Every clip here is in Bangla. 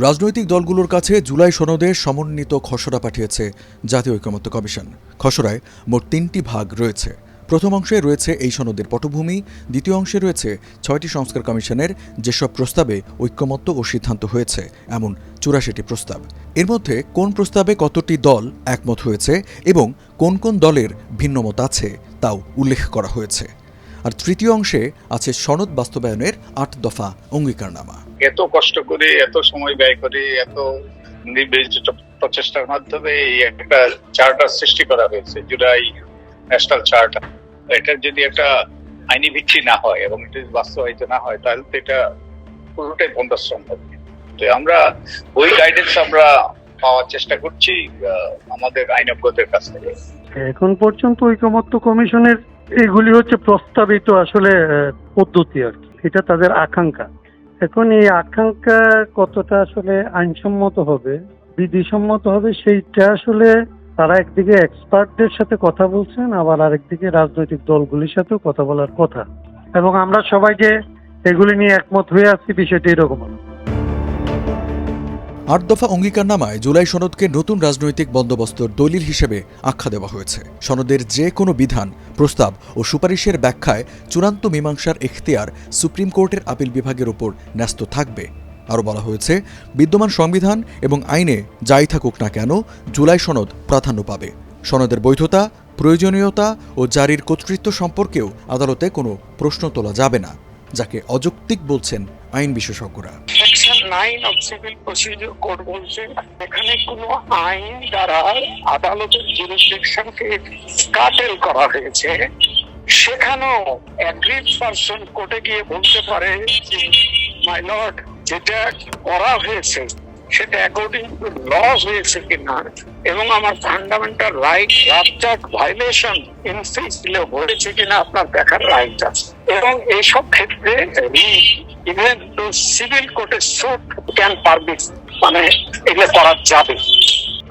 রাজনৈতিক দলগুলোর কাছে জুলাই সনদে সমন্বিত খসড়া পাঠিয়েছে জাতীয় ঐকমত্য কমিশন। খসড়ায় মোট তিনটি ভাগ রয়েছে। প্রথম অংশে রয়েছে এই সনদের পটভূমি, দ্বিতীয় অংশে রয়েছে ছয়টি সংস্কার কমিশনের যেসব প্রস্তাবে ঐক্যমত্য ও সিদ্ধান্ত হয়েছে, এমন চুরাশিটি প্রস্তাব। এর মধ্যে কোন প্রস্তাবে কতটি দল একমত হয়েছে এবং কোন কোন দলের ভিন্নমত আছে তাও উল্লেখ করা হয়েছে। আর তৃতীয় অংশে আছে সনদ বাস্তবায়নের আট দফা অঙ্গীকারনামা। এত কষ্ট করে এত সময় ব্যয় করে এত নির্বাচিত প্রচেষ্টার মাধ্যমে এই একটা চার্টার সৃষ্টি করা হয়েছে জুলাই ন্যাশনাল চার্টার। এটার যদি একটা আইনি ভিত্তি না হয় এবং এটা যদি বাস্তবায়িত না হয় তাহলে তো এটা পুরোটাই বন্ধাশ্রম হবে। তো আমরা ওই গাইডেন্স আমরা পাওয়ার চেষ্টা করছি আমাদের আইনজ্ঞদের কাছ থেকে। এখন পর্যন্ত ঐকমত্য কমিশনের এগুলি হচ্ছে প্রস্তাবিত আসলে পদ্ধতি আর কি। এটা তাদের আকাঙ্ক্ষা। এখন এই আকাঙ্ক্ষা কতটা আসলে আইনসম্মত হবে, বিধিসম্মত হবে, সেইটা আসলে তারা একদিকে এক্সপার্টদের সাথে কথা বলছেন, আবার আরেকদিকে রাজনৈতিক দলগুলির সাথেও কথা বলার কথা। এবং আমরা সবাই যে এগুলি নিয়ে একমত হয়ে আসছি বিষয়টি এরকম। আট দফা অঙ্গীকারনামায় জুলাই সনদকে নতুন রাজনৈতিক বন্দোবস্তর দলিল হিসেবে আখ্যা দেওয়া হয়েছে। সনদের যে কোনো বিধান, প্রস্তাব ও সুপারিশের ব্যাখ্যায় চূড়ান্ত মীমাংসার এখতিয়ার সুপ্রিম কোর্টের আপিল বিভাগের ওপর ন্যস্ত থাকবে। আরও বলা হয়েছে, বিদ্যমান সংবিধান এবং আইনে যাই থাকুক না কেন জুলাই সনদ প্রাধান্য পাবে। সনদের বৈধতা, প্রয়োজনীয়তা ও জারির কর্তৃত্ব সম্পর্কেও আদালতে কোনো প্রশ্ন তোলা যাবে না, যাকে অযৌক্তিক বলছেন আইন বিশেষজ্ঞরা। Nine of civil procedure code বলছে, এখানে কোনো আইন দ্বারা আদালতের জুরিসডিকশনকে কাটেল করা হয়েছে। সেখানেও অ্যাগ্রিড পারসন কোর্টে গিয়ে বলতে পারে যে মাই লর্ড যেটা করা হয়েছে, সেটা অ্যাকর্ডিং টু ল হয়েছে কিনা এবং আমার ফান্ডামেন্টাল রাইট রাজ্জাক ভাইলেশন ইনফিসলে হয়েছে কিনা আপনার দেখার রাইট আছে। এবং এইসব ক্ষেত্রে ইভেন টু সিভিল কোর্টে সুট ক্যান পারমিট মানে এগুলো করা যাবে।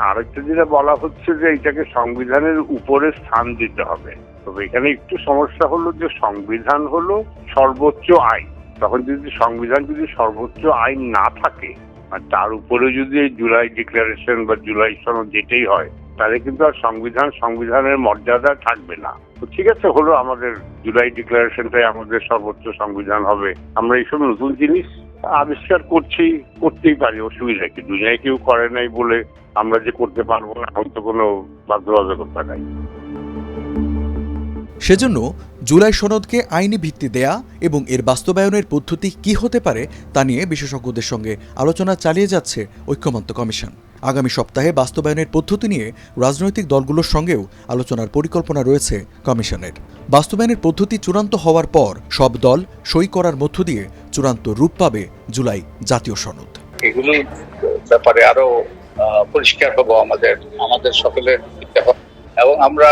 আরেকটা যেটা বলা হচ্ছে যে এটাকে সংবিধানের উপরে স্থান দিতে হবে। তবে এখানে একটু সমস্যা হলো যে সংবিধান হলো সর্বোচ্চ আইন। তখন যদি সংবিধান যদি সর্বোচ্চ আইন না থাকে, আর তার উপরে যদি এই জুলাই ডিক্লারেশন বা জুলাই সনদ যেটাই হয় তাহলে কিন্তু আর সংবিধান, সংবিধানের মর্যাদা থাকবে না। তো ঠিক আছে, হলো আমাদের জুলাই ডিক্লারেশনটাই আমাদের সর্বোচ্চ সংবিধান হবে। আমরা এইসব নতুন জিনিস আবিষ্কার করছি, করতেই পারি, অসুবিধা কি? দুনিয়ায় কেউ করে নাই বলে আমরা যে করতে পারব না হয়তো কোনো বাধ্যবাধকতা নাই। সেজন্য জুলাই সনদকে আইনি ভিত্তি দেয়া এবং এর বাস্তবায়নের পদ্ধতি কি হতে পারে তা নিয়ে বিশেষজ্ঞদের সঙ্গে আলোচনা চালিয়ে যাচ্ছে ঐক্যমত্য কমিশন। আগামী সপ্তাহে বাস্তবায়নের পদ্ধতি নিয়ে রাজনৈতিক দলগুলোর সঙ্গেও আলোচনার পরিকল্পনা রয়েছে কমিশনের। বাস্তবায়নের পদ্ধতি চূড়ান্ত হওয়ার পর সব দল সই করার মধ্য দিয়ে চূড়ান্ত রূপ পাবে জুলাই জাতীয় সনদ। ব্যাপারে আরও পরিষ্কার আমাদের আমাদের সকলের এবং আমরা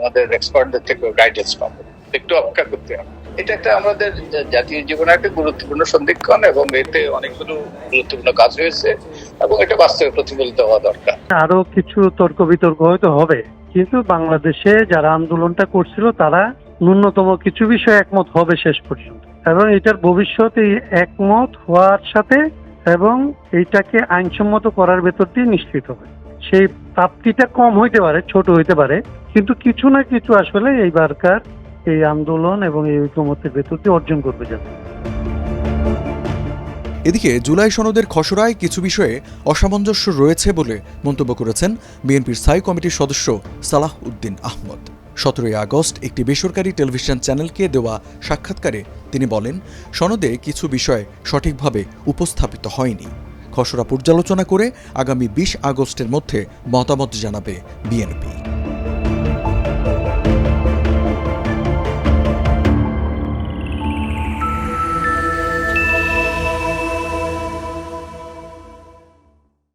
আমাদের এক্সপার্টদের থেকে গাইডেন্স পাবো। একটু অপেক্ষা করতে হবে। এটা একটা আমাদের জাতীয় জীবনে একটা গুরুত্বপূর্ণ সন্ধিক্ষণ এবং এতে অনেকগুলো গুরুত্বপূর্ণ কাজ হয়েছে এবং এটা বাস্তবে প্রতিফলিত হওয়া দরকার। আরও কিছু তর্ক বিতর্ক হয়তো হবে, কিন্তু বাংলাদেশে যারা আন্দোলনটা করছিল তারা ন্যূনতম কিছু বিষয় একমত হবে শেষ পর্যন্ত। এবং এটার ভবিষ্যৎ এই একমত হওয়ার সাথে এবং এইটাকে আইনসম্মত করার ভেতরটি নিশ্চিত হবে। সেই প্রাপ্তিটা কম হইতে পারে, ছোট হইতে পারে কিন্তু কিছু না কিছু আসলে এইবারকার এই আন্দোলন এবং এই ঐক্যমতের ভেতরটি অর্জন করবে যাবে এদিকে জুলাই সনদের খসড়ায় কিছু বিষয়ে অসামঞ্জস্য রয়েছে বলে মন্তব্য করেছেন বিএনপির স্থায়ী কমিটির সদস্য সালাহ উদ্দিন আহমদ। সতেরোই আগস্ট একটি বেসরকারি টেলিভিশন চ্যানেলকে দেওয়া সাক্ষাৎকারে তিনি বলেন, সনদে কিছু বিষয় সঠিকভাবে উপস্থাপিত হয়নি। খসড়া পর্যালোচনা করে আগামী বিশ আগস্টের মধ্যে মতামত জানাবে বিএনপি।